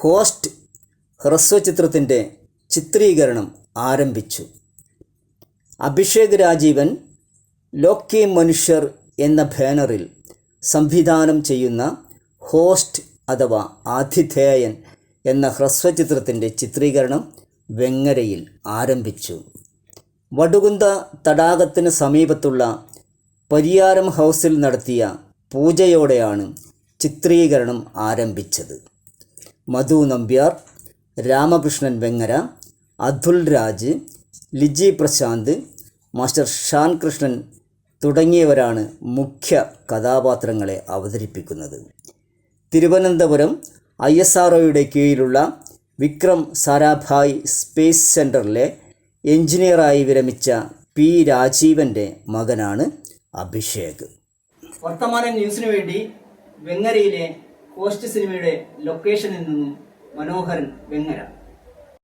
Host ഹ്രസ്വചിത്രത്തിന്റെ ചിത്രീകരണം ആരംഭിച്ചു. Abhishek Rajeevan Lockie മനുഷ്യർ എന്ന ബാനറിൽ സംവിധാനം ചെയ്യുന്ന ഹോസ്റ്റ് അഥവാ ആതിഥേയൻ എന്ന ഹ്രസ്വചിത്രത്തിന്റെ ചിത്രീകരണം വെങ്ങരയിൽ ആരംഭിച്ചു. വടുകുന്ത തടാകത്തിന് സമീപത്തുള്ള പരിയാരം ഹൗസിൽ നടത്തിയ പൂജയോടെയാണ് ചിത്രീകരണം ആരംഭിച്ചത്. മധു നമ്പ്യാർ രാമകൃഷ്ണൻ വെങ്ങര അതുൽ രാജ് ലിജി പ്രശാന്ത് മാസ്റ്റർ ഷാൻ കൃഷ്ണൻ തുടങ്ങിയവരാണ് മുഖ്യ കഥാപാത്രങ്ങളെ അവതരിപ്പിക്കുന്നത്. തിരുവനന്തപുരം ഐ എസ് ആർ കീഴിലുള്ള വിക്രം സാരാഭായ് സ്പേസ് സെന്ററിലെ എഞ്ചിനീയറായി വിരമിച്ച പി രാജീവന്റെ മകനാണ് അഭിഷേക്. വർത്തമാന ന്യൂസിനു വേണ്ടി വെങ്ങരയിലെ ഹോസ്റ്റ് സിനിമയുടെ ലൊക്കേഷനിൽ നിന്നും മനോഹരൻ വെങ്ങര.